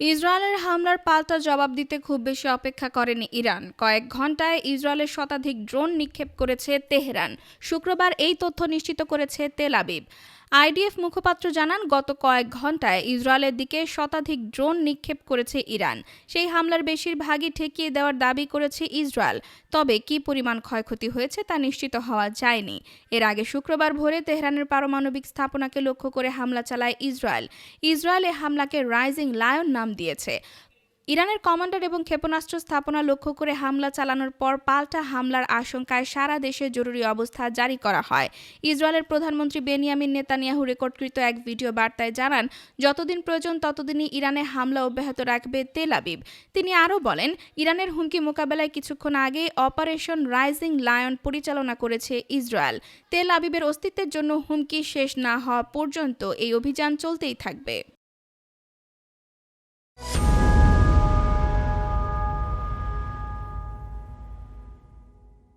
ইসরায়েলের হামলার পাল্টা জবাব দিতে খুব বেশি অপেক্ষা করেনি ইরান। কয়েক ঘন্টায় ইসরায়েলের শতাধিক ড্রোন নিক্ষেপ করেছে তেহরান। শুক্রবার এই তথ্য নিশ্চিত করেছে তেল আবিব। আইডিএফ মুখপাত্র জানান, গত কয়েক ঘন্টায় ইসরায়েলের দিকে শতাধিক ড্রোন নিক্ষেপ করেছে ইরান। সেই হামলার বেশিরভাগই ঠেকিয়ে দেওয়ার দাবি করেছে ইসরায়েল। তবে কি পরিমাণ ক্ষয়ক্ষতি হয়েছে তা নিশ্চিত হওয়া যায়নি। এর আগে শুক্রবার ভোরে তেহরানের পারমাণবিক স্থাপনাকে লক্ষ্য করে হামলা চালায় ইসরায়েল। ইসরায়েল এ হামলাকে রাইজিং লায়ন নাম দিয়েছে। ইরানের কমান্ডার এবং ক্ষেপণাস্ত্র স্থাপনা লক্ষ্য করে হামলা চালানোর পর পাল্টা হামলার আশঙ্কায় সারা দেশে জরুরি অবস্থা জারি করা হয়। ইসরায়েলের প্রধানমন্ত্রী বেনিয়ামিন নেতানিয়াহু রেকর্ডকৃত এক ভিডিও বার্তায় জানান, যতদিন প্রয়োজন, ততদিনই ইরানে হামলা অব্যাহত রাখবে তেল আবিব। তিনি আরও বলেন, ইরানের হুমকি মোকাবেলায় কিছুক্ষণ আগে অপারেশন রাইজিং লায়ন পরিচালনা করেছে ইসরায়েল। তেল আবিবের অস্তিত্বের জন্য হুমকি শেষ না হওয়া পর্যন্ত এই অভিযান চলতেই থাকবে।